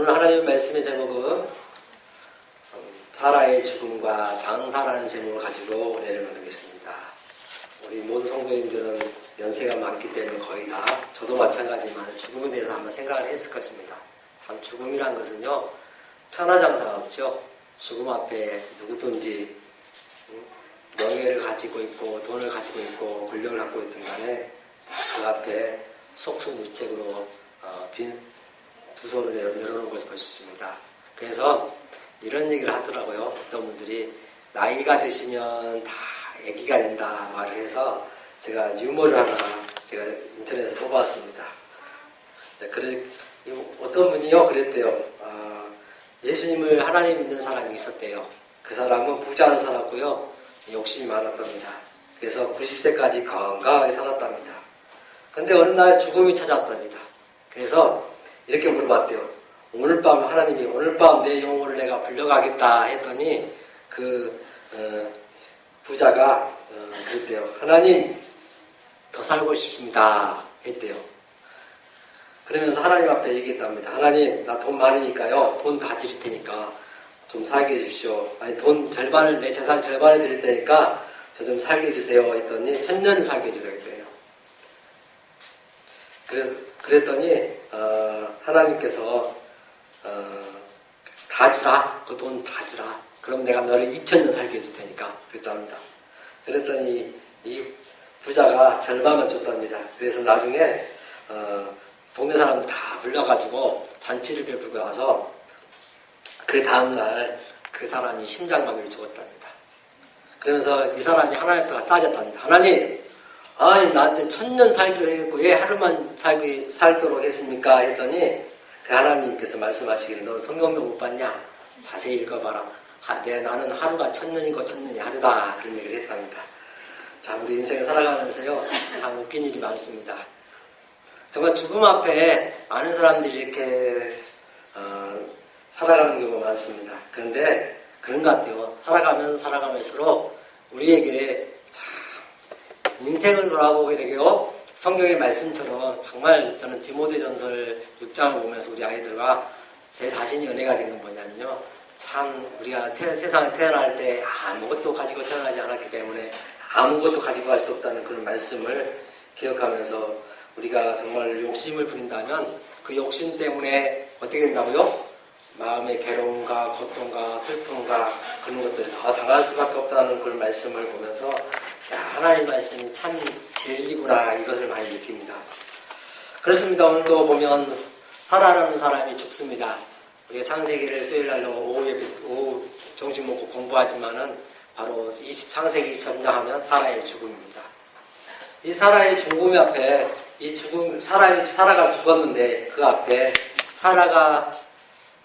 오늘 하나님의 말씀의 제목은 파라의 죽음과 장사라는 제목을 가지고 은혜를 나누겠습니다. 우리 모든 성도님들은 연세가 많기 때문에 거의 다 저도 마찬가지지만 죽음에 대해서 한번 생각을 했을 것입니다. 참 죽음이란 것은요 천하장사가 없죠. 죽음 앞에 누구든지 음, 명예를 가지고 있고 돈을 가지고 있고 권력을 갖고 있든 간에 그 앞에 속수무책으로 어, 빈 부서를 내려, 내려놓은 것을 볼 수 있습니다. 그래서 이런 얘기를 하더라고요. 어떤 분들이 나이가 드시면 다 애기가 된다 말을 해서 제가 유머를 하나 제가 인터넷에서 뽑아왔습니다. 네, 그래, 어떤 분이요 그랬대요. 아, 예수님을 하나님 믿는 사람이 있었대요. 그 사람은 부자로 살았고요. 욕심이 많았답니다. 그래서 90세까지 건강하게 살았답니다. 근데 어느 날 죽음이 찾아왔답니다. 그래서 이렇게 물어봤대요. 오늘 밤 하나님이 오늘 밤 내 영혼을 내가 불려가겠다 했더니 그 어, 부자가 어, 그랬대요. 하나님 더 살고 싶습니다 했대요. 그러면서 하나님 앞에 얘기했답니다. 하나님 나 돈 많으니까요. 돈 다 드릴 테니까 좀 살게 해주십시오. 아니 돈 절반을 내 재산 절반을 드릴 테니까 저 좀 살게 해주세요 했더니 천년을 살게 해주랬대요. 그래, 그랬더니 어, 하나님께서 어, 다 주라 그 돈 다 주라 그럼 내가 너를 2천년 살게 해줄 테니까 그랬답니다. 그랬더니 이 부자가 절반만 줬답니다. 그래서 나중에 어, 동네 사람 다 불러가지고 잔치를 베풀고 나서 그 다음날 그 사람이 심장마비를 죽었답니다. 그러면서 이 사람이 하나님 앞에 따졌답니다. 하나님, 아니 나한테 천년 살기로 했고 왜 하루만 살기 살도록 했습니까? 했더니 그 하나님께서 말씀하시기를 너는 성경도 못 봤냐? 자세히 읽어봐라. 하, 내 나는 하루가 천년이고 천년이 하루다 그런 얘기를 했답니다. 자 우리 인생을 살아가면서요 참 웃긴 일이 많습니다. 정말 죽음 앞에 많은 사람들이 이렇게 어, 살아가는 경우가 많습니다. 그런데 그런 것 같아요. 살아가면 살아가면서록 우리에게 참 인생을 돌아보게 되게요. 성경의 말씀처럼 정말 저는 디모데전설 6장을 보면서 우리 아이들과 제 자신이 은혜가 된 건 뭐냐면요. 참 우리가 태, 세상에 태어날 때 아무것도 가지고 태어나지 않았기 때문에 아무것도 가지고 갈 수 없다는 그런 말씀을 기억하면서 우리가 정말 욕심을 부린다면 그 욕심 때문에 어떻게 된다고요? 마음의 괴로움과 고통과 슬픔과 그런 것들이 더 당할 수밖에 없다는 그런 말씀을 보면서 야 하나님 말씀이 참 진리구나 이것을 많이 느낍니다. 그렇습니다. 오늘도 보면 살아남는 사람이 죽습니다. 우리가 창세기를 수요일 날로 오후에 오후 점심 먹고 공부하지만은 바로 20 창세기 23장 하면 사라의 죽음입니다. 이 사라의 죽음 앞에 이 죽음 사람이 사라가 죽었는데 그 앞에 사라가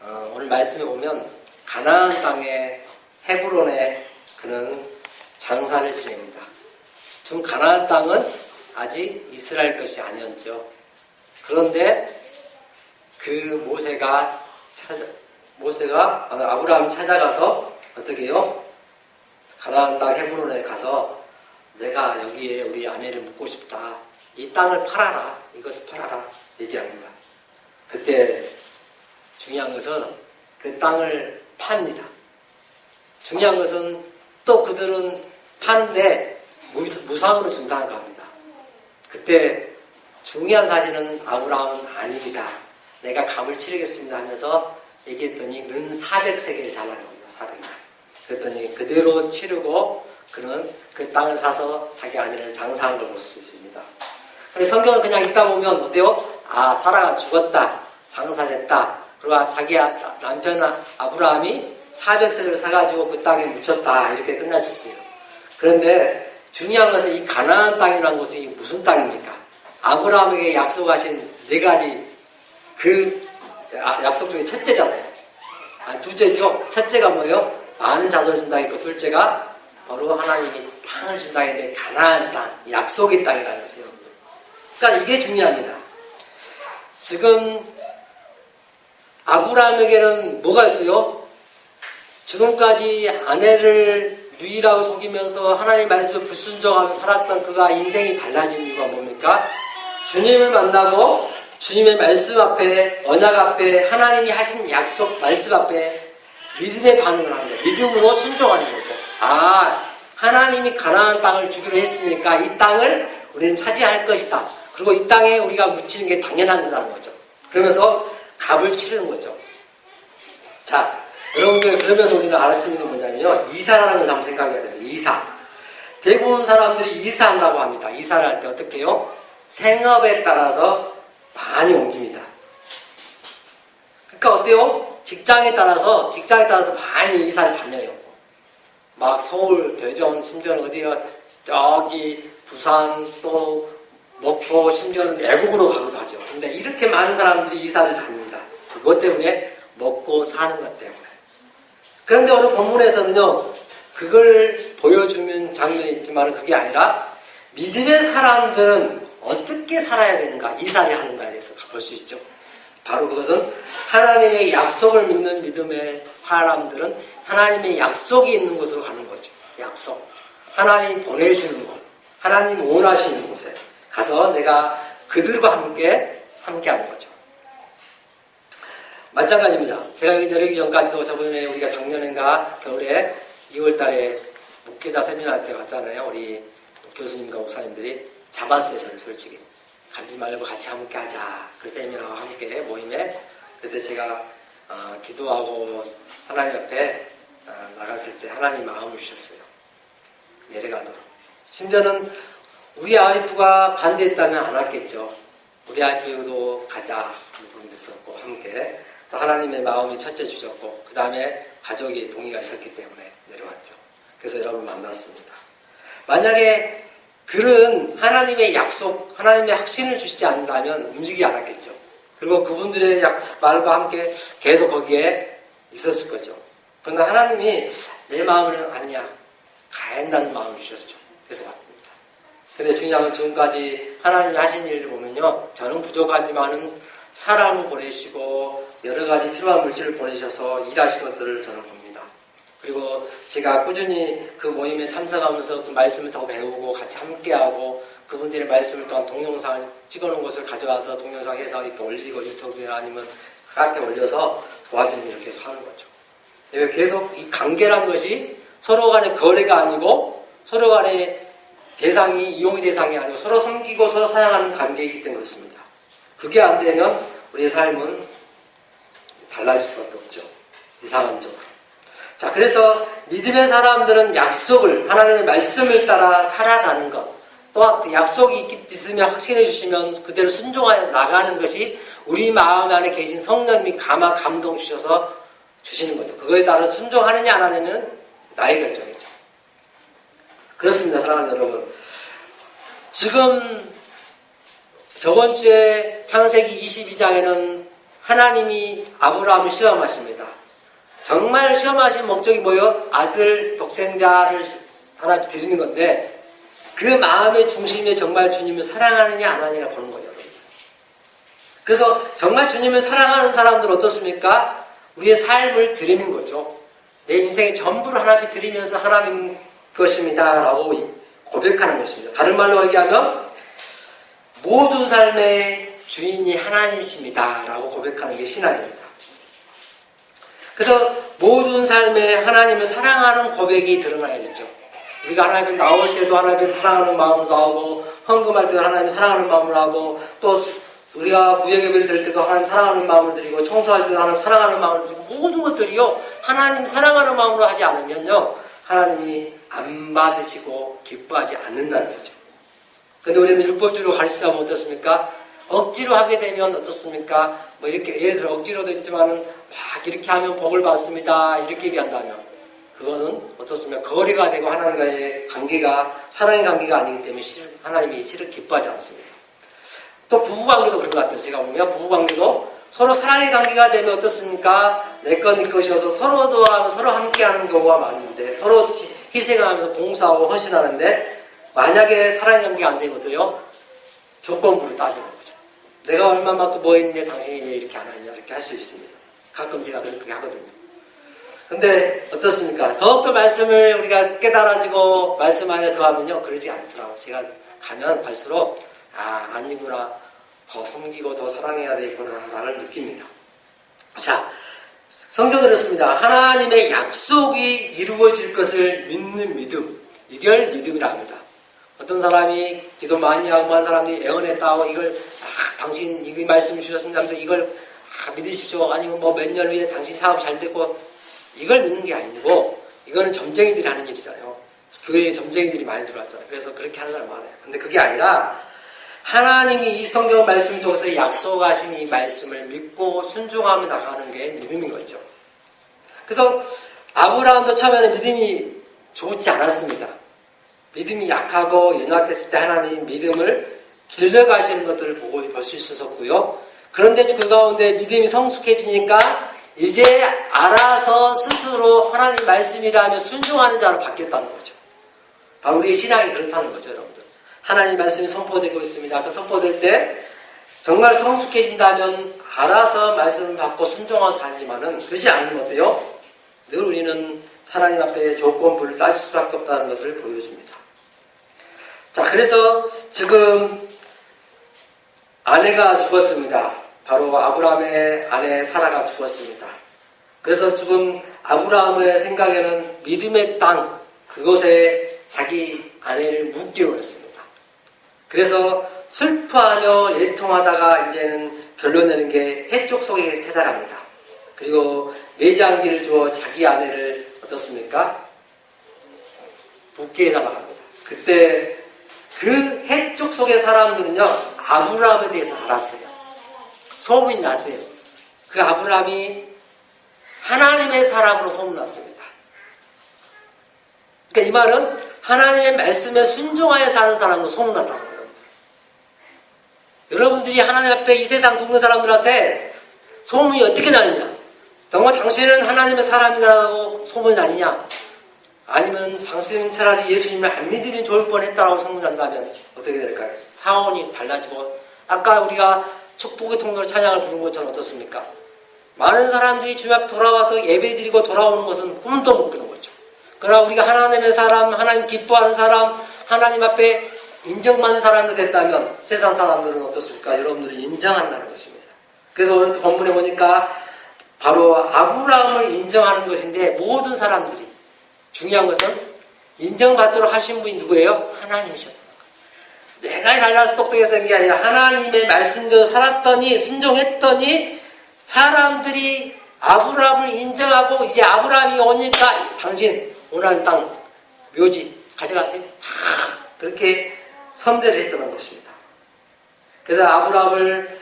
어, 오늘 말씀에 보면 가나안 땅의 헤브론에 그는 장사를 지냅니다. 지금 가나안 땅은 아직 이스라엘 것이 아니었죠. 그런데 그 모세가 찾아, 모세가 아브라함 찾아가서 어떻게 해요? 가나안 땅 헤브론에 가서 내가 여기에 우리 아내를 묻고 싶다. 이 땅을 팔아라. 이것을 팔아라. 얘기합니다. 그때 중요한 것은 그 땅을 팝니다. 중요한 것은 또 그들은 파는데 무상으로 준다는 겁니다. 그때 중요한 사실은 아브라함은 아닙니다. 내가 값을 치르겠습니다 하면서 얘기했더니 은 400세계를 달라는 겁니다. 400만. 그랬더니 그대로 치르고 그는 그 땅을 사서 자기 아내를 장사한 걸 볼 수 있습니다. 성경을 그냥 읽다 보면 어때요? 아, 사라가 죽었다. 장사됐다. 그리고 자기 남편 아브라함이 400세를 사가지고 그 땅에 묻혔다. 이렇게 끝날 수 있어요. 그런데 중요한 것은 이 가나안 땅이라는 것이 무슨 땅입니까? 아브라함에게 약속하신 네 가지 그 약속 중에 첫째잖아요. 아, 둘째죠. 첫째가 뭐예요? 많은 자손을 준다 했고 둘째가 바로 하나님이 땅을 준다 했는데 가나안 땅, 약속의 땅이라는 거죠. 그러니까 이게 중요합니다. 지금 아브라함에게는 뭐가 있어요? 지금까지 아내를 유일하고 속이면서 하나님 말씀을 불순종하며 살았던 그가 인생이 달라진 이유가 뭡니까? 주님을 만나고 주님의 말씀 앞에, 언약 앞에, 하나님이 하신 약속 말씀 앞에 믿음의 반응을 하는 거예요. 믿음으로 순종하는 거죠. 아, 하나님이 가나안 땅을 주기로 했으니까 이 땅을 우리는 차지할 것이다. 그리고 이 땅에 우리가 묻히는 게 당연한 거라는 거죠. 그러면서 값을 치르는 거죠. 자, 여러분들 그러면서 우리는 알을 수 있는 건 뭐냐면요. 이사라는 한번 생각해야 됩니다. 이사. 대부분 사람들이 이사한다고 합니다. 이사를 할 때 어떻게 해요? 생업에 따라서 많이 옮깁니다. 그러니까 어때요? 직장에 따라서, 직장에 따라서 많이 이사를 다녀요. 막 서울, 대전, 심지어는 어디요? 저기, 부산, 또, 목포, 심지어는 외국으로 가기도 하죠. 근데 이렇게 많은 사람들이 이사를 다닙니다. 그것 때문에 먹고 사는 것 때문에. 그런데 오늘 본문에서는요, 그걸 보여주는 장면이 있지만 그게 아니라 믿음의 사람들은 어떻게 살아야 되는가, 이사를 하는가에 대해서 볼 수 있죠. 바로 그것은 하나님의 약속을 믿는 믿음의 사람들은 하나님의 약속이 있는 곳으로 가는 거죠. 약속. 하나님 보내시는 곳, 하나님 원하시는 곳에 가서 내가 그들과 함께 함께 하는 거죠. 마찬가지입니다. 제가 여기 내려기 전까지도 저번에 우리가 작년인가 겨울에 2월 달에 목회자 세미나 때 왔잖아요. 우리 교수님과 목사님들이 잡았어요, 저를 솔직히. 가지 말고 같이 함께 하자. 그 세미나와 함께 모임에. 그때 제가 어, 기도하고 하나님 앞에 어, 나갔을 때 하나님 마음을 주셨어요. 내려가도록. 심지어는 우리 와이프가 반대했다면 안 왔겠죠. 우리 와이프도 가자. 동의도 썼고 함께. 또 하나님의 마음이 첫째 주셨고 그 다음에 가족이 동의가 있었기 때문에 내려왔죠. 그래서 여러분 만났습니다. 만약에 그런 하나님의 약속, 하나님의 확신을 주시지 않는다면 움직이지 않았겠죠. 그리고 그분들의 약- 말과 함께 계속 거기에 있었을 거죠. 그러나 하나님이 내 마음은 아니야. 가야 한다는 마음을 주셨죠. 그래서 왔습니다. 근데 중요한 건 지금까지 하나님이 하신 일을 보면요. 저는 부족하지만은 사람을 보내시고 여러 가지 필요한 물질을 보내셔서 일하신 것들을 저는 봅니다. 그리고 제가 꾸준히 그 모임에 참석하면서 그 말씀을 더 배우고 같이 함께하고 그분들의 말씀을 또한 동영상을 찍어놓은 것을 가져와서 동영상해서 이렇게 올리고 유튜브에 아니면 카페에 올려서 도와주는 일을 계속 하는 거죠. 계속 이 관계란 것이 서로 간의 거래가 아니고 서로 간의 대상이 이용의 대상이 아니고 서로 섬기고 서로 사랑하는 관계이기 때문에 그렇습니다. 그게 안 되면 우리의 삶은 달라질 수밖에 없죠. 이상한 쪽으로. 자, 그래서 믿음의 사람들은 약속을, 하나님의 말씀을 따라 살아가는 것, 또한 그 약속이 있으면 확신해 주시면 그대로 순종하여 나가는 것이 우리 마음 안에 계신 성령님이 감화, 감동 주셔서 주시는 거죠. 그거에 따라 순종하느냐 안 하느냐는 나의 결정이죠. 그렇습니다, 사랑하는 여러분. 지금 저번 주에 창세기 22장에는 하나님이 아브라함을 시험하십니다. 정말 시험하신 목적이 뭐예요? 아들 독생자를 하나 드리는 건데 그 마음의 중심에 정말 주님을 사랑하느냐 안 하느냐 보는 거예요. 그래서 정말 주님을 사랑하는 사람들 은 어떻습니까? 우리의 삶을 드리는 거죠. 내 인생의 전부를 하나님 드리면서 하나님 것입니다. 라고 고백하는 것입니다. 다른 말로 얘기하면 모든 삶의 주인이 하나님이십니다. 라고 고백하는 게 신앙입니다. 그래서 모든 삶에 하나님을 사랑하는 고백이 드러나야겠죠. 우리가 하나님을 나올 때도 하나님을 사랑하는 마음으로 나오고 헌금할 때도 하나님을 사랑하는 마음으로 하고 또 우리가 구역예배를 드릴 때도 하나님 사랑하는 마음으로 드리고 청소할 때도 하나님 사랑하는 마음으로 드리고 모든 것들이요 하나님 사랑하는 마음으로 하지 않으면요 하나님이 안 받으시고 기뻐하지 않는다는 거죠. 근데 우리는 율법주의로 가르치다 어떻습니까? 억지로 하게 되면 어떻습니까? 뭐 이렇게 예를 들어 억지로도 있지만은 막 이렇게 하면 복을 받습니다. 이렇게 얘기한다면 그거는 어떻습니까? 거리가 되고 하나님과의 관계가 사랑의 관계가 아니기 때문에 실- 하나님이 실을 기뻐하지 않습니다. 또 부부 관계도 그런 것 같아요. 제가 보면 부부 관계도 서로 사랑의 관계가 되면 어떻습니까? 내것 네 것이어도 서로 도와하면 서로 함께하는 경우가 많은데 서로 희- 희생하면서 봉사하고 헌신하는데 만약에 사랑의 관계가 안 되면 어때요? 조건부를 따지는. 내가 얼마만큼 뭐 했는데 당신이 왜 이렇게 안 하냐 이렇게 할 수 있습니다. 가끔 제가 그렇게 하거든요. 근데 어떻습니까? 더욱더 말씀을 우리가 깨달아지고 말씀 안에 더하면요 그러지 않더라고요. 제가 가면 갈수록 아 아니구나 더 섬기고 더 사랑해야 되구나라는 느낍니다. 자, 성경은 그렇습니다. 하나님의 약속이 이루어질 것을 믿는 믿음. 이걸 믿음이라 합니다. 어떤 사람이 기도 많이 하고 한 사람이 애원했다고 이걸 아, 당신 이 말씀 주셨습니다 하면서 이걸 아, 믿으십시오. 아니면 뭐 몇 년 후에 당신 사업 잘 됐고 이걸 믿는 게 아니고 이거는 점쟁이들이 하는 일이잖아요. 교회에 점쟁이들이 많이 들어왔잖아요. 그래서 그렇게 하는 사람 많아요. 근데 그게 아니라 하나님이 이 성경 말씀을 통해서 약속하신 이 말씀을 믿고 순종하며 나가는 게 믿음인 거죠. 그래서 아브라함도 처음에는 믿음이 좋지 않았습니다. 믿음이 약하고 연약했을 때 하나님 믿음을 길러 가시는 것들을 보고 볼 수 있었고요. 그런데 그 가운데 믿음이 성숙해지니까 이제 알아서 스스로 하나님 말씀이라면 순종하는 자로 바뀌었다는 거죠. 바로 우리의 신앙이 그렇다는 거죠, 여러분들. 하나님 말씀이 선포되고 있습니다. 그 선포될 때 정말 성숙해진다면 알아서 말씀을 받고 순종하고 살지만은 그러지 않으면 어때요? 늘 우리는 하나님 앞에 조건부를 따질 수밖에 없다는 것을 보여줍니다. 자, 그래서 지금 아내가 죽었습니다. 바로 아브라함의 아내 사라가 죽었습니다. 그래서 지금 아브라함의 생각에는 믿음의 땅, 그곳에 자기 아내를 묻기로 했습니다. 그래서 슬퍼하며 예통하다가 이제는 결론 내는 게 해쪽 속에 찾아갑니다. 그리고 매장기를 주어 자기 아내를 어떻습니까? 붓게 해달라합니다. 그때 그 해쪽 속의 사람들은요, 아브라함에 대해서 알았어요. 소문이 났어요. 그 아브라함이 하나님의 사람으로 소문났습니다. 그러니까 이 말은 하나님의 말씀에 순종하여 사는 사람으로 소문났다는 거예요. 여러분들이 하나님 앞에 이 세상 죽는 사람들한테 소문이 어떻게 나느냐? 정말 당신은 하나님의 사람이라고 소문이 나느냐? 아니면 당신은 차라리 예수님을 안 믿으면 좋을 뻔했다라고 소문난다면 어떻게 될까요? 사원이 달라지고 아까 우리가 축복의 통로를 찬양을 부른 것처럼 어떻습니까? 많은 사람들이 주님 앞에 돌아와서 예배 드리고 돌아오는 것은 꿈도 못 꾸는 거죠. 그러나 우리가 하나님의 사람, 하나님 기뻐하는 사람, 하나님 앞에 인정받는 사람이 됐다면 세상 사람들은 어떻습니까? 여러분들이 인정한다는 것입니다. 그래서 오늘 본문에 보니까 바로 아브라함을 인정하는 것인데 모든 사람들이 중요한 것은 인정받도록 하신 분이 누구예요? 하나님이셨다. 내가 잘나서 똑똑해서 된 게 아니라 하나님의 말씀대로 살았더니 순종했더니 사람들이 아브라함을 인정하고 이제 아브라함이 오니까 당신 원하는 땅 묘지 가져가세요. 다 그렇게 선대를 했던 것입니다. 그래서 아브라함을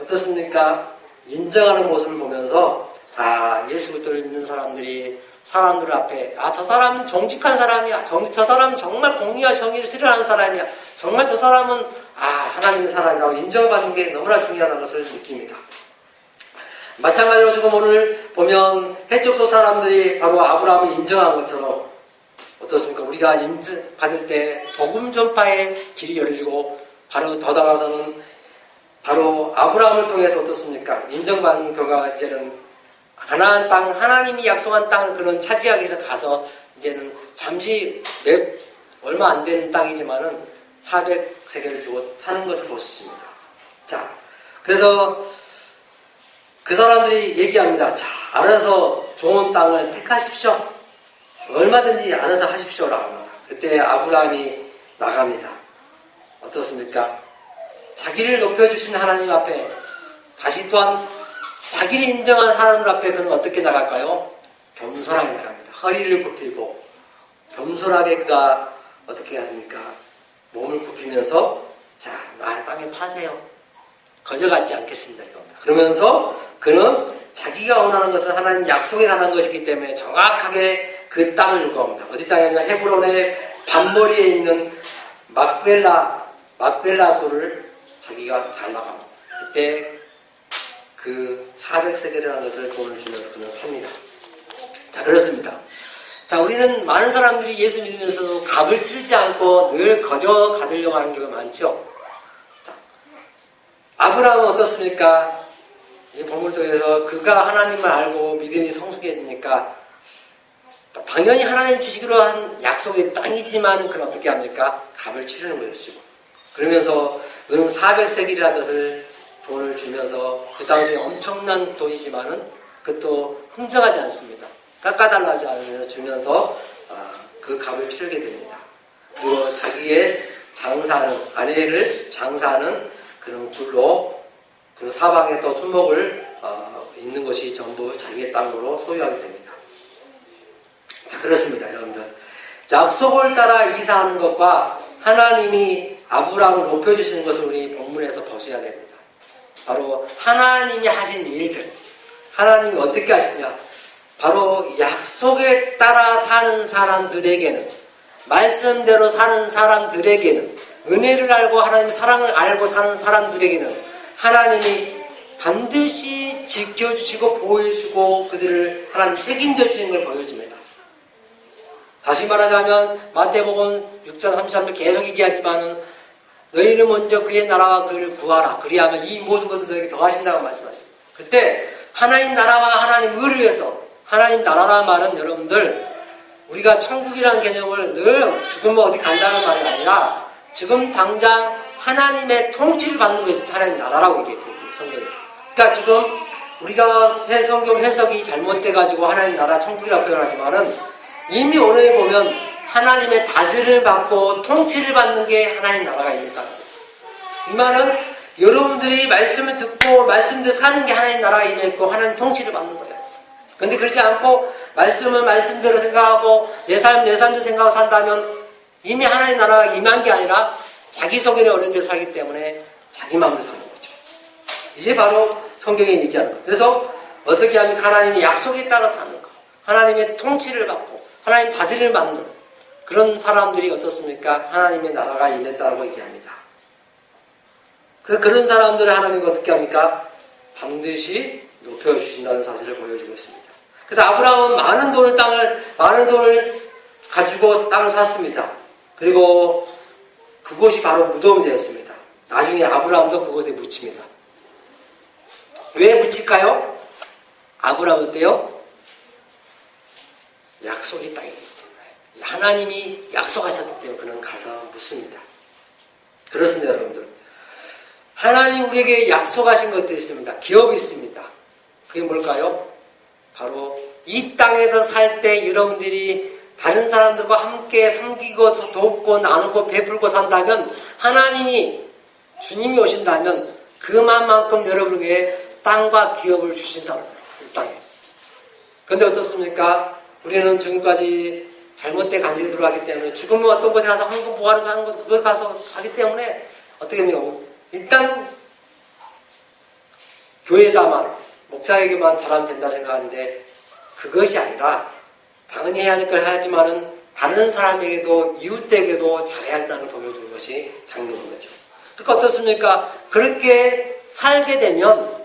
어떻습니까? 인정하는 모습을 보면서 아 예수 그리스도를 믿는 사람들이 사람들 앞에 아 저 사람은 정직한 사람이야. 정, 저 사람은 정말 공의와 정의를 실현하는 사람이야. 정말 저 사람은 아 하나님의 사람이라고 인정받는 게 너무나 중요하다는 것을 느낍니다. 마찬가지로 지금 오늘 보면 해적소 사람들이 바로 아브라함을 인정한 것처럼 어떻습니까? 우리가 인정 받을 때 복음 전파의 길이 열리고 바로 더 나아가서는 바로 아브라함을 통해서 어떻습니까? 인정받는 결과가 이제는 가나안 땅 하나님이 약속한 땅을 그런 차지하기 위해서 가서 이제는 잠시 몇 얼마 안 되는 땅이지만은 400세계를 주고 사는 것을 볼 수 있습니다. 자, 그래서 그 사람들이 얘기합니다. 자, 알아서 좋은 땅을 택하십시오. 얼마든지 알아서 하십시오라고 합니다. 그때 아브라함이 나갑니다. 어떻습니까? 자기를 높여주신 하나님 앞에 다시 또한 자기를 인정한 사람들 앞에 그는 어떻게 나갈까요? 겸손하게 나갑니다. 허리를 굽히고 겸손하게 그가 어떻게 합니까? 몸을 굽히면서 자, 날 땅에 파세요. 거저같지 않겠습니다. 이겁니다. 그러면서 그는 자기가 원하는 것은 하나님 약속에 관한 것이기 때문에 정확하게 그 땅을 요구합니다. 어디 땅이냐면 헤브론의 반머리에 있는 막벨라 막벨라 굴을 자기가 달라고 합니다. 그때 그 400세계라는 것을 돈을 주면서 그는 삽니다. 자, 그렇습니다. 자, 우리는 많은 사람들이 예수 믿으면서 값을 치르지 않고 늘 거저 가들려고 하는 경우가 많죠. 자, 아브라함은 어떻습니까? 이 본문 통해서 그가 하나님을 알고 믿음이 성숙해지니까 당연히 하나님 주시기로 한 약속의 땅이지만은 그는 어떻게 합니까? 값을 치르는 것이죠. 그러면서 은 400세겔이라는 것을 돈을 주면서 그 당시에 엄청난 돈이지만은 그것도 흥정하지 않습니다. 깎아달라지 않으면서 주면서 아, 그 값을 치르게 됩니다. 그리고 자기의 장사하는 아내를 장사하는 그런 굴로 그 사방에 또 수목을 어, 있는 것이 전부 자기의 땅으로 소유하게 됩니다. 자 그렇습니다, 여러분들. 약속을 따라 이사하는 것과 하나님이 아브라함을 높여주시는 것을 우리 본문에서 보셔야 됩니다. 바로 하나님이 하신 일들, 하나님이 어떻게 하시냐? 바로 약속에 따라 사는 사람들에게는 말씀대로 사는 사람들에게는 은혜를 알고 하나님 사랑을 알고 사는 사람들에게는 하나님이 반드시 지켜주시고 보호해주고 그들을 하나님 책임져 주시는 걸 보여줍니다. 다시 말하자면 마태복음 6장 33절 계속 얘기하지만은 너희는 먼저 그의 나라와 그를 구하라. 그리하면 이 모든 것을 너에게 더하신다고 말씀하십니다. 그때 하나님 나라와 하나님 의를 위해서 하나님 나라라는 말은 여러분들 우리가 천국이라는 개념을 늘 죽으면 어디 간다는 말이 아니라 지금 당장 하나님의 통치를 받는 게 하나님 나라라고 얘기했거든요. 성경에. 그러니까 지금 우리가 해 성경 해석이 잘못돼가지고 하나님 나라 천국이라고 표현하지만은 이미 오늘 보면 하나님의 다스를 받고 통치를 받는 게 하나님 나라가 있다. 이 말은 여러분들이 말씀을 듣고 말씀대로 사는 게 하나님 나라가 임했고 하나님 통치를 받는 거예요. 근데 그러지 않고 말씀을 말씀대로 생각하고 내 삶 내 삶대로 생각하고 산다면 이미 하나님 나라가 임한 게 아니라 자기 속에는 어려운 데 살기 때문에 자기 마음대로 사는 거죠. 이게 바로 성경이 얘기하는 거예요. 그래서 어떻게 하면 하나님의 약속에 따라 사는 거. 하나님의 통치를 받고 하나님 다스리를 받는 그런 사람들이 어떻습니까? 하나님의 나라가 임했다고 얘기합니다. 그래서 그런 사람들을 하나님이 어떻게 합니까? 반드시 높여주신다는 사실을 보여주고 있습니다. 그래서 아브라함은 많은 돈을 땅을, 많은 돈을 가지고 땅을 샀습니다. 그리고 그곳이 바로 무덤이 되었습니다. 나중에 아브라함도 그곳에 묻힙니다. 왜 묻힐까요? 아브라함 어때요? 땅에 있잖아요. 하나님이 약속하셨기 때문에 그는 가서 묻습니다. 그렇습니다, 여러분들. 하나님 우리에게 약속하신 것들이 있습니다. 기업이 있습니다. 그게 뭘까요? 바로 이 땅에서 살 때 여러분들이 다른 사람들과 함께 섬기고 돕고 나누고 베풀고 산다면 하나님이 주님이 오신다면 그만큼 여러분에게 땅과 기업을 주신다는 거예요. 이 땅에. 근데 어떻습니까? 우리는 지금까지 잘못된 간증이 들어왔기 때문에 죽으면 어떤 곳에 가서 황금 보화를 사는 곳, 그곳 가서 하기 때문에 어떻게 합니까? 일단 교회에다만 목사에게만 잘하면 된다고 생각하는데 그것이 아니라 당연히 해야 될걸 해야지만은 다른 사람에게도 이웃에게도 잘해야 한다는 걸 보여주는 것이 장로인 거죠. 그러니까 어떻습니까? 그렇게 살게 되면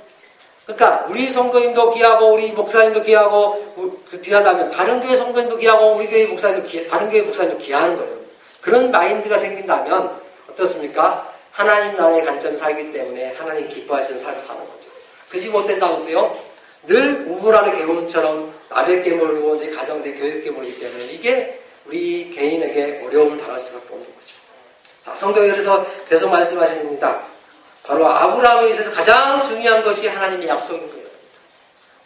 그러니까 우리 성도님도 귀하고 우리 목사님도 귀하고 그 귀하다면 다른 교회 성도님도 귀하고 우리 교회 목사님도 귀 다른 교회 목사님도 귀하는 거예요. 그런 마인드가 생긴다면 어떻습니까? 하나님 나라의 관점에 살기 때문에 하나님 기뻐하시는 삶을 사는 거죠. 그지 못된다고 해요. 늘 우물 안의 괴물처럼 남의 괴물이고 내 가정 내 교육 괴물이기 때문에 이게 우리 개인에게 어려움을 당할 수밖에 없는 거죠. 자, 성경에 그래서 계속 말씀하십니다. 바로 아브라함에 있어서 가장 중요한 것이 하나님의 약속인 거예요.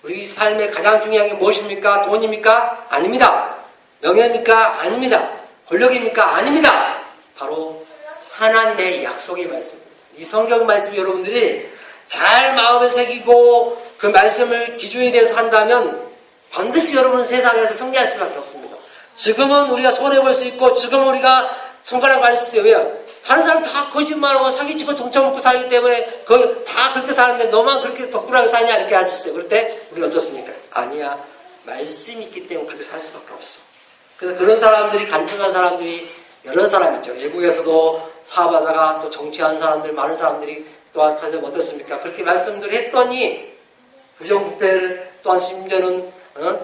우리 삶의 가장 중요한 게 무엇입니까? 돈입니까? 아닙니다. 명예입니까? 아닙니다. 권력입니까? 아닙니다. 바로 하나님의 약속의 말씀입니다. 이 성경 말씀 여러분들이 잘 마음에 새기고 그 말씀을 기준이 돼서 한다면 반드시 여러분은 세상에서 승리할 수밖에 없습니다. 지금은 우리가 손해볼 수 있고 지금 우리가 손가락 가질 수 있어요. 왜요? 다른 사람 다 거짓말하고 사기치고 동쳐먹고 살기 때문에 거의 다 그렇게 사는데 너만 그렇게 덕분하게 사냐 이렇게 할 수 있어요. 그럴 때 우리가 어떻습니까? 아니야. 말씀이 있기 때문에 그렇게 살 수밖에 없어. 그래서 그런 사람들이 간증한 사람들이 여러 사람 있죠. 외국에서도 사업하다가 또 정치하는 사람들 많은 사람들이 또한 가서 어떻습니까? 그렇게 말씀들 했더니 부정부패를 또한 심지어는 어?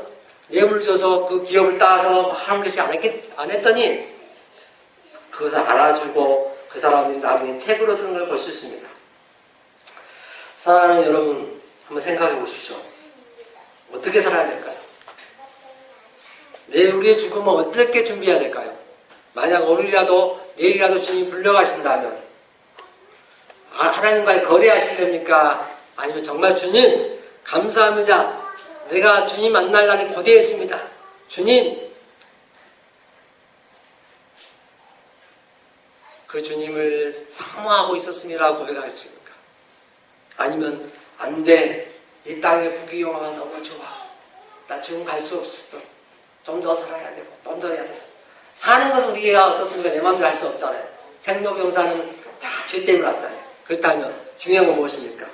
뇌물을 줘서 그 기업을 따서 하는 것이 안, 했겠, 안 했더니 그것을 알아주고 그 사람이 나중에 책으로 쓰는 걸 볼 수 있습니다. 사랑하는 여러분 한번 생각해 보십시오. 어떻게 살아야 될까요? 내일 우리의 죽음은 어떻게 준비해야 될까요? 만약 오늘이라도 내일이라도 주님이 불려가신다면 아, 하나님과의 거래하실렵니까? 아니면 정말 주님 감사합니다. 내가 주님 만날 날이 고대했습니다. 주님 그 주님을 사모하고 있었음이라고 고백하십니까? 아니면 안 돼. 이 땅의 부귀영화가 너무 좋아. 나 지금 갈 수 없어. 좀 더 살아야 되고 좀 더 해야 되고 사는 것은 우리가 어떻습니까? 내 마음대로 할 수 없잖아요. 생로병사는 다 죄 때문에 왔잖아요. 그렇다면 중요한 건 무엇입니까?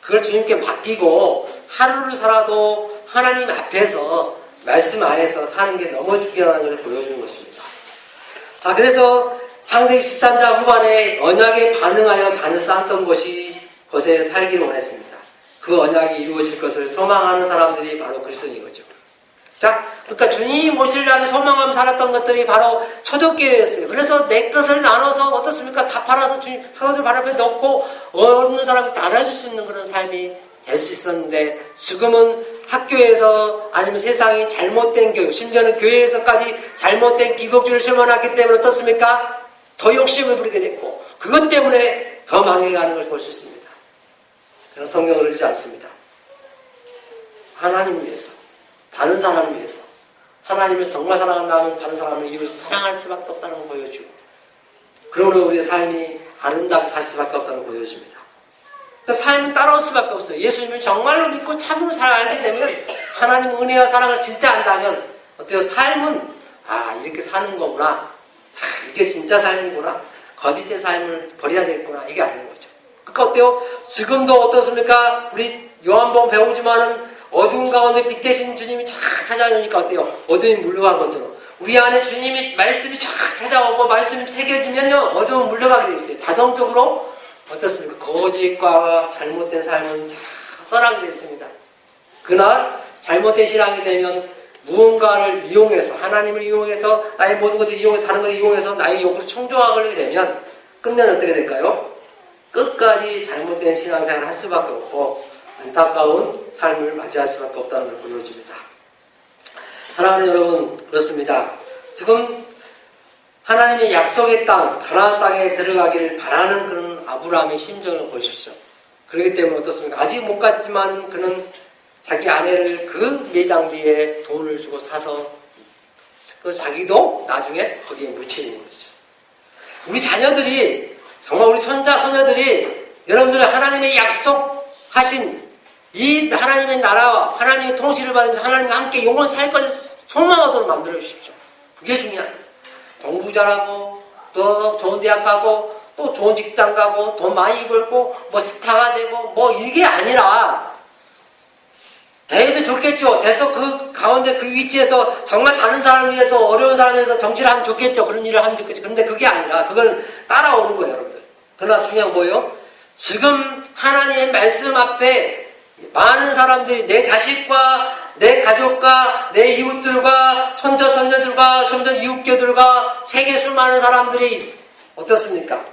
그걸 주님께 맡기고 하루를 살아도 하나님 앞에서 말씀 안에서 사는 게 너무 중요하다는 걸 보여주는 것입니다. 자, 그래서 창세기 13장 후반에 언약에 반응하여 단을 쌓았던 것이 것에 살기를 원했습니다. 그 언약이 이루어질 것을 소망하는 사람들이 바로 그리스도인 거죠. 자, 그러니까 오실 날을 소망하며 살았던 것들이 바로 초대교회였어요. 그래서 내 것을 나눠서 어떻습니까? 다 팔아서 주님 사도들 발 앞에 넣고 없는 사람이 따라줄 수 있는 그런 삶이 될 수 있었는데 지금은 학교에서 아니면 세상이 잘못된 교육, 심지어는 교회에서까지 잘못된 기복주를 심어놨기 때문에 어떻습니까? 더 욕심을 부리게 됐고 그것 때문에 더 망해가는 걸 볼 수 있습니다. 그래서 성경을 그러지 않습니다. 하나님을 위해서 다른 사람을 위해서 하나님을 정말 사랑한다면 다른 사람을 이웃 사랑할 수밖에 없다는 걸 보여주고 그러므로 우리의 삶이 아름답게 살 수밖에 없다는 걸 보여줍니다. 그 삶은 따라올 수밖에 없어요. 예수님을 정말로 믿고 참으로 잘 알게 되면 하나님 은혜와 사랑을 진짜 안다면 어때요? 삶은 아 이렇게 사는 거구나. 아, 이게 진짜 삶이구나. 거짓의 삶을 버려야 되겠구나. 이게 아닌 거죠. 그러니까 어때요? 지금도 어떻습니까? 우리 요한복음 배우지만은 어두운 가운데 빛 대신 주님이 쫙 찾아오니까 어때요? 어둠이 물러간 것처럼. 우리 안에 주님이 말씀이 쫙 찾아오고 말씀이 새겨지면요. 어둠은 물러가게 돼 있어요. 자동적으로 어떻습니까? 거짓과 잘못된 삶은 다 떠나게 됐습니다. 그날 잘못된 신앙이 되면 무언가를 이용해서 하나님을 이용해서 나의 모든 것을 이용해 다른 걸 이용해서 나의 욕구를 충족하게 되면 끝내는 어떻게 될까요? 끝까지 잘못된 신앙생활을 할 수밖에 없고 안타까운 삶을 맞이할 수밖에 없다는 걸 보여줍니다. 사랑하는 여러분 그렇습니다. 지금 하나님의 약속의 땅, 가나안 땅에 들어가기를 바라는 그런 아브라함의 심정을 보십시오. 그렇기 때문에 어떻습니까? 아직 못 갔지만 그는 자기 아내를 그 매장지에 돈을 주고 사서 그 자기도 나중에 거기에 묻히는 거죠. 우리 자녀들이 정말 우리 손자 손녀들이 여러분들의 하나님의 약속하신 이 하나님의 나라와 하나님의 통치를 받으면서 하나님과 함께 영원 살 것을 소망하도록 만들어 주십시오. 그게 중요합니다. 공부 잘하고 또 좋은 대학 가고 또 좋은 직장 가고 돈 많이 벌고 뭐 스타가 되고 뭐 이게 아니라 되면 좋겠죠. 돼서 그 가운데 그 위치에서 정말 다른 사람을 위해서 어려운 사람을 위해서 정치를 하면 좋겠죠. 그런 일을 하면 좋겠죠. 그런데 그게 아니라 그걸 따라오는 거예요, 여러분들. 그러나 중요한 뭐예요? 지금 하나님의 말씀 앞에 많은 사람들이 내 자식과 내 가족과 내 이웃들과 손자 손녀들과 손자 이웃교들과 세계 수많은 사람들이 어떻습니까?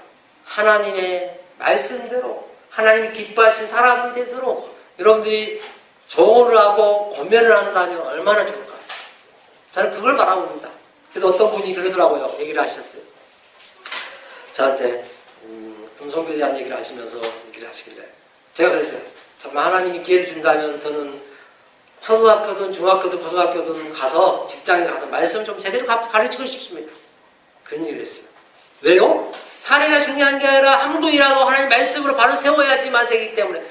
하나님의 말씀대로 하나님이 기뻐하신 사람이 되도록 여러분들이 조언을 하고 고면을 한다면 얼마나 좋을까요? 저는 그걸 바라봅니다. 그래서 어떤 분이 그러더라고요. 얘기를 하셨어요. 저한테 음, 금성교에 대한 얘기를 하시면서 얘기를 하시길래 제가 그랬어요. 정말 하나님이 기회를 준다면 저는 초등학교든 중학교든 고등학교든 가서 직장에 가서 말씀 좀 제대로 가르치고 싶습니다. 그런 얘기를 했어요. 왜요? 사례가 중요한 게 아니라 한도이라도 하나님 말씀으로 바로 세워야지만 되기 때문에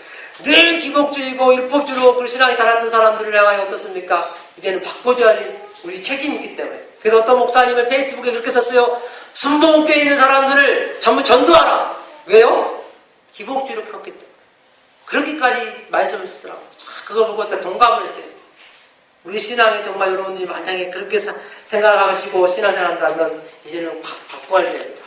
늘 기복주의고 율법주의로 그 신앙이 자랐던 사람들을 향하여 어떻습니까? 이제는 바꿔줘야 할 우리 책임이 있기 때문에 그래서 어떤 목사님은 페이스북에 그렇게 썼어요. 순복교에 있는 사람들을 전부 전도하라. 왜요? 기복주의로 켰기 때문에 그렇게까지 말씀을 쓰더라고요. 자, 그거 보고 딱 동감을 했어요. 우리 신앙에 정말 여러분들이 만약에 그렇게 사- 생각을 하시고 신앙생활 한다면 이제는 바, 바꿔야 할 때입니다.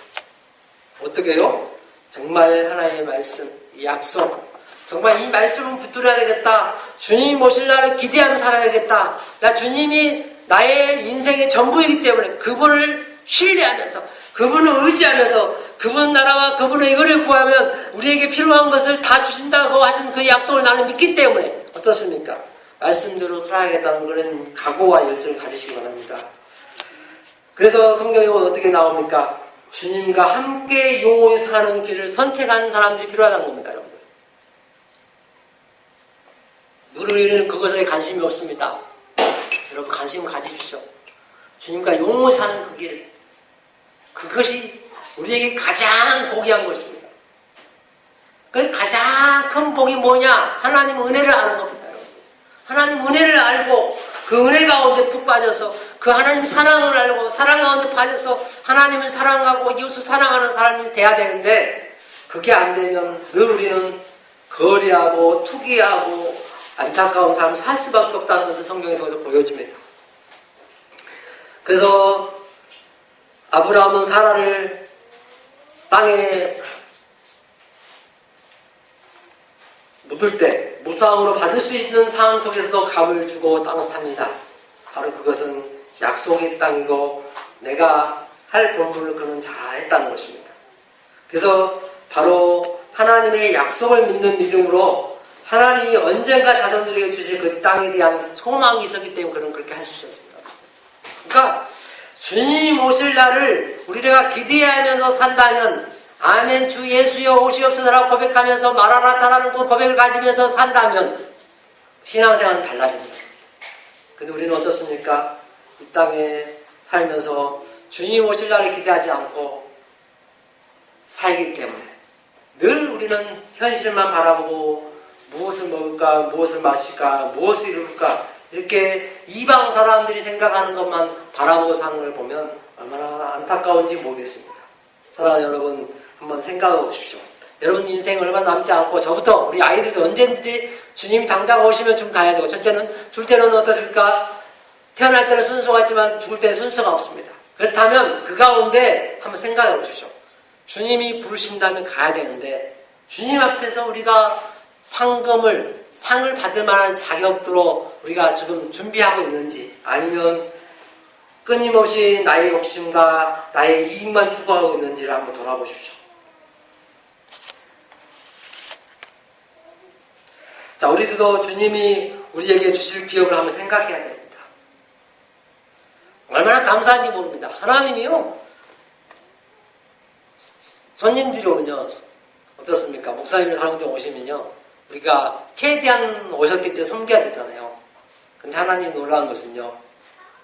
어떻게 해요? 정말 하나님의 말씀, 이 약속, 정말 이 말씀은 붙들어야 되겠다. 주님이 모실 날을 기대하며 살아야겠다. 나 주님이 나의 인생의 전부이기 때문에 그분을 신뢰하면서, 그분을 의지하면서, 그분 나라와 그분의 은혜를 구하면 우리에게 필요한 것을 다 주신다고 하신 그 약속을 나는 믿기 때문에 어떻습니까? 말씀대로 살아야겠다는 그런 각오와 열정을 가지시기 바랍니다. 그래서 성경에 어떻게 나옵니까? 주님과 함께 영원히 사는 길을 선택하는 사람들이 필요하다는 겁니다, 여러분들. 늘 우리는 그것에 관심이 없습니다. 여러분 관심을 가지십시오. 주님과 영원히 사는 그 길. 그것이 우리에게 가장 고귀한 것입니다. 그 가장 큰 복이 뭐냐? 하나님 은혜를 아는 겁니다. 하나님 은혜를 알고 그 은혜 가운데 푹 빠져서 그 하나님 사랑을 알고 사랑 가운데 빠져서 하나님을 사랑하고 이웃을 사랑하는 사람이 돼야 되는데 그게 안 되면 늘 우리는 거리하고 투기하고 안타까운 삶을 살 수밖에 없다는 것을 성경에 통해서 보여줍니다. 그래서 아브라함은 사라를 땅에 묻을 때 무상으로 받을 수 있는 상황 속에서도 값을 주고 땅을 삽니다. 바로 그것은 약속의 땅이고 내가 할 본분을 그는 잘했다는 것입니다. 그래서 바로 하나님의 약속을 믿는 믿음으로 하나님이 언젠가 자손들에게 주실 그 땅에 대한 소망이 있었기 때문에 그는 그렇게 할 수 있었습니다. 그러니까 주님 오실 날을 우리가 기대하면서 산다면 아멘 주 예수여 오시옵소서라고 고백하면서 마라나타라는 그 고백을 가지면서 산다면 신앙생활은 달라집니다. 근데 우리는 어떻습니까? 이 땅에 살면서 주님 오실 날을 기대하지 않고 살기 때문에 늘 우리는 현실만 바라보고 무엇을 먹을까, 무엇을 마실까, 무엇을 이룰까 이렇게 이방 사람들이 생각하는 것만 바라보고 사는 걸 보면 얼마나 안타까운지 모르겠습니다. 사랑하는 여러분 한번 생각해 보십시오. 여러분 인생 얼마 남지 않고 저부터 우리 아이들도 언제든지 주님 당장 오시면 좀 가야 되고 첫째는 둘째는 어떻습니까? 태어날 때는 순서가 있지만 죽을 때는 순서가 없습니다. 그렇다면 그 가운데 한번 생각해 보십시오. 주님이 부르신다면 가야 되는데 주님 앞에서 우리가 상금을 상을 받을 만한 자격으로 우리가 지금 준비하고 있는지 아니면 끊임없이 나의 욕심과 나의 이익만 추구하고 있는지를 한번 돌아보십시오. 자, 우리들도 주님이 우리에게 주실 기업을 한번 생각해야 됩니다. 얼마나 감사한지 모릅니다. 하나님이요. 손님들이 오면요. 어떻습니까? 목사님 사람들 오시면요. 우리가 최대한 오셨기 때문에 섬겨야 되잖아요. 근데 하나님 놀라운 것은요.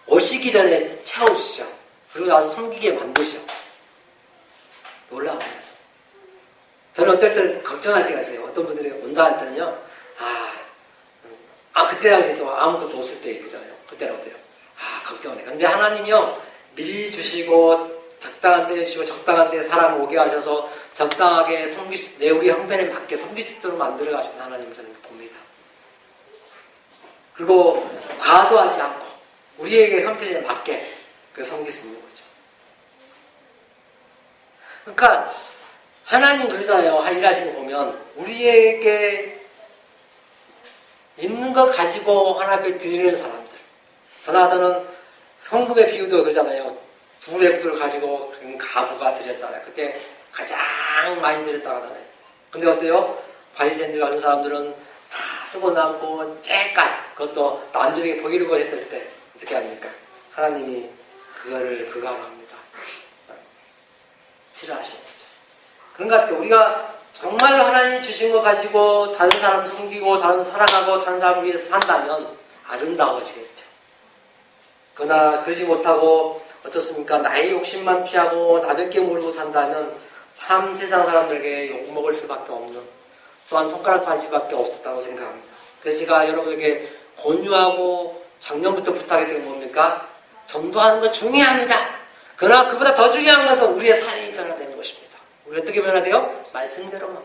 오시기 전에 채우시죠. 그리고 나서 섬기게 만드셔. 놀라운 거죠. 저는 어떨 때 걱정할 때가 있어요. 어떤 분들이 온다 할 때는요. 아, 아 그때 당시 또 아무것도 없을 때 있잖아요. 그때는 어때요? 아, 걱정을 해. 근데 하나님이요. 미리 주시고 적당한 때 주시고 적당한 때 사람 오게 하셔서 적당하게 섬길 수, 내 우리 형편에 맞게 섬길 수 있도록 만들어 가신 하나님을 저는 봅니다. 그리고 과도하지 않고 우리에게 형편에 맞게 그 섬길 수 있는 거죠. 그러니까 하나님 그러잖아요. 일하시는 거 보면 우리에게 있는 거 가지고 하나 앞에 드리는 사람들. 더 나아서는 성금의 비유도 그러잖아요. 두 랩들을 가지고 가부가 드렸잖아요. 그때 가장 많이 드렸다고 하잖아요. 근데 어때요? 바리새인들 같은 사람들은 다 쓰고 남고 쬐깐 그것도 남들에게 보이는 거 했을 때 어떻게 합니까? 하나님이 그거를 그거 합니다. 싫어하시는 거죠. 그런 것 같아요. 우리가 정말로 하나님 주신 거 가지고 다른 사람 섬기고 다른 사랑하고 다른 사람을 위해서 산다면 아름다워지겠죠. 그러나 그러지 못하고 어떻습니까? 나의 욕심만 취하고 나밖에 모르고 산다면 참 세상 사람들에게 욕먹을 수밖에 없는 또한 손가락 바지밖에 없었다고 생각합니다. 그래서 제가 여러분에게 권유하고 작년부터 부탁이 된 뭡니까? 전도하는 건 중요합니다. 그러나 그보다 더 중요한 것은 우리의 삶이 변화되는 것입니다. 우리 어떻게 변화돼요? 말씀대로만.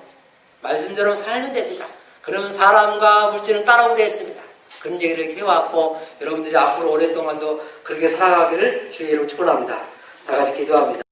말씀대로 살면 됩니다. 그러면 사람과 물질은 따라오게 되어 있습니다. 그런 얘기를 해왔고 여러분들이 앞으로 오랫동안도 그렇게 살아가기를 주의 이름 축원합니다. 다 같이 기도합니다.